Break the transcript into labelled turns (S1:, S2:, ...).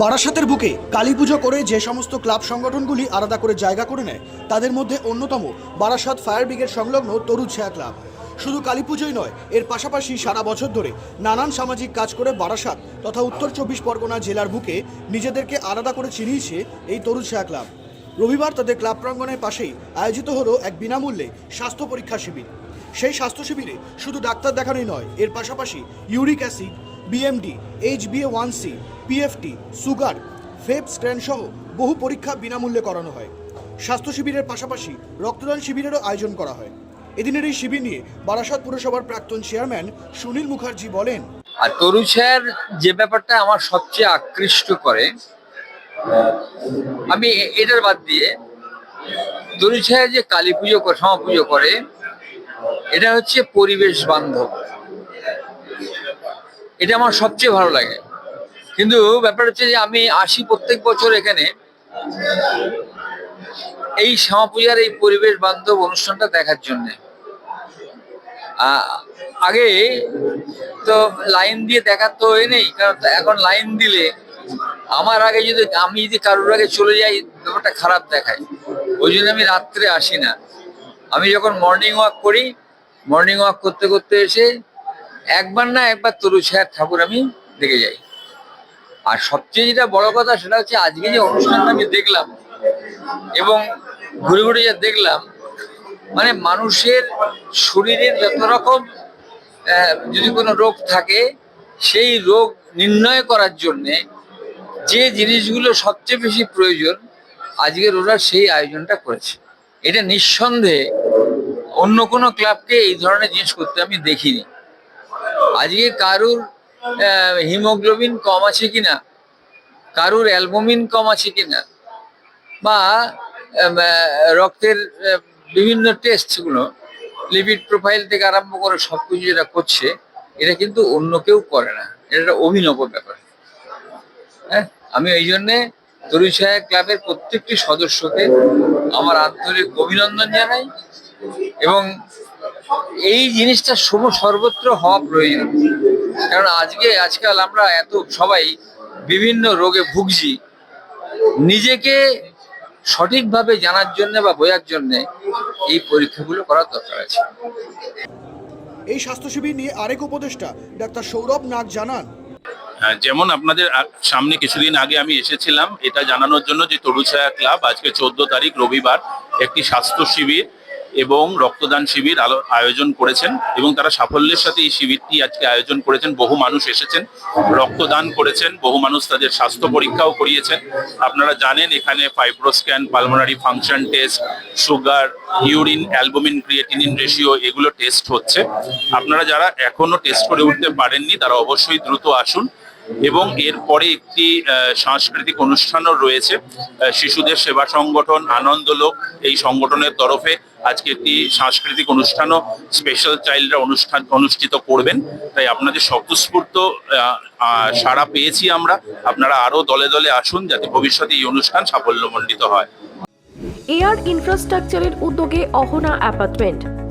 S1: বারাসাতের বুকে কালী পুজো করে যে সমস্ত ক্লাব সংগঠনগুলি আলাদা করে জায়গা করে নেয়, তাদের মধ্যে অন্যতম বারাসাত ফায়ার ব্রিগেড সংলগ্ন তরু ছায়া ক্লাব। শুধু কালী পুজোই নয়, এর পাশাপাশি সারা বছর ধরে নানান সামাজিক কাজ করে বারাসাত তথা উত্তর চব্বিশ পরগনা জেলার বুকে নিজেদেরকে আলাদা করে চিনিয়েছে এই তরু ছায়া ক্লাব। রবিবার তাদের ক্লাব প্রাঙ্গণের পাশেই আয়োজিত হলো এক বিনামূল্যে স্বাস্থ্য পরীক্ষা শিবির। সেই স্বাস্থ্য শিবিরে শুধু ডাক্তার দেখানোই নয়, এর পাশাপাশি uric acid BMD H BA one C PFT sugar, ফেপ স্ক্র্যান সহ বহু পরীক্ষা বিনামূল্যে করানো হয়। স্বাস্থ্য শিবিরের পাশাপাশি রক্তদান শিবিরেরও আয়োজন করা হয়। এদিনের এই শিবির নিয়ে বারাসাত পুরসভার প্রাক্তন চেয়ারম্যান সুনীল মুখার্জি বলেন,
S2: আর তরু ছায়ার যে ব্যাপারটা আমার সবচেয়ে আকৃষ্ট করে, আমি এটার বাদ দিয়ে তরু ছায়া যে কালী পুজো করে সমা পুজো করে, এটা হচ্ছে পরিবেশ বান্ধব। এটা আমার সবচেয়ে ভালো লাগে। কিন্তু ব্যাপার হচ্ছে যে আমি আসি প্রত্যেক বছর এখানে। এই শ্যামা পূজার এই পরিবেশ বান্ধব অনুষ্ঠানটা দেখার জন্যে। আগে তো লাইন দিয়ে দেখার তো এ নেই, কারণ এখন লাইন দিলে আমার আগে যদি আমি যদি কারোর আগে চলে যাই, ব্যাপারটা খারাপ দেখায়। ওই জন্য আমি রাত্রে আসি না। আমি যখন মর্নিং ওয়াক করি মর্নিং ওয়াক করতে করতে এসে একবার না একবার তরু ছায়ার ঠাকুর আমি দেখে যাই। আর সবচেয়ে যেটা বড় কথা সেটা হচ্ছে আজকে যে অনুষ্ঠানটা আমি দেখলাম এবং ঘুরে ঘুরে যা দেখলাম মানে মানুষের শরীরের যত রকম যদি কোনো রোগ থাকে, সেই রোগ নির্ণয় করার জন্যে যে জিনিসগুলো সবচেয়ে বেশি প্রয়োজন আজকের ওরা সেই আয়োজনটা করেছে। এটা নিঃসন্দেহে অন্য কোনো ক্লাবকে এই ধরনের জিনিস করতে আমি দেখিনি। আজকে কারুর হিমোগ্লোবিন কম আছে কিনা? কারুর অ্যালবুমিন কম আছে কিনা? বা রক্তের বিভিন্ন টেস্টগুলো লিপিড প্রোফাইল থেকে আরম্ভ করে সবকিছু যেটা করছে, এটা কিন্তু অন্য কেউ করে না। এটা একটা অভিনব ব্যাপার। হ্যাঁ? আমি এই জন্যে তরুষায়া ক্লাবের প্রত্যেকটি সদস্যকে আমার আন্তরিক অভিনন্দন জানাই এবং এই জিনিসটা শুভ সর্বত্র হওয়া প্রয়োজন। কারণ আজকে আজকাল আমরা এত সবাই বিভিন্ন রোগে ভুগছি। নিজেকে সঠিকভাবে জানার জন্য বা বোঝার জন্য এই পরীক্ষাগুলো করার দরকার আছে।
S1: এই স্বাস্থ্য শিবির নিয়ে আরেক উপদেষ্টা ডাক্তার সৌরভ নাগ জানান।
S3: হ্যাঁ, যেমন আপনাদের সামনে কিছুদিন আগে আমি এসেছিলাম এটা জানানোর জন্য যে তরুছায়া ক্লাব আজকে চোদ্দ তারিখ রবিবার একটি স্বাস্থ্য শিবির এবং রক্তদান শিবির আয়োজন করেছেন এবং তারা সাফল্যের সাথে এই শিবিরটি আজকে আয়োজন করেছেন। বহু মানুষ এসেছেন, রক্তদান করেছেন, বহু মানুষ তাদের স্বাস্থ্য পরীক্ষাও করিয়েছেন। আপনারা জানেন, এখানে fibroscan pulmonary function test sugar urine albumin creatinine ratio এগুলো টেস্ট হচ্ছে। আপনারা যারা এখনও টেস্ট করে উঠতে পারেননি, তারা অবশ্যই দ্রুত আসুন। এবং এরপরে একটি সাংস্কৃতিক অনুষ্ঠানও রয়েছে। শিশুদের সেবা সংগঠন, আনন্দলোক, এই সংগঠনের তরফে আজকে একটি সাংস্কৃতিক অনুষ্ঠানও স্পেশাল চাইল্ডরা অনুষ্ঠান, অনুষ্ঠিত করবেন। তাই আপনাদের স্বতঃস্ফূর্ত সাড়া পেয়েছি আমরা। আপনারা আরও দলে দলে আসুন যাতে ভবিষ্যতে এই অনুষ্ঠান সাফল্যমণ্ডিত হয়।
S4: এয়ার ইনফ্রাস্ট্রাকচারের উদ্যোগে অহনা অ্যাপার্টমেন্ট।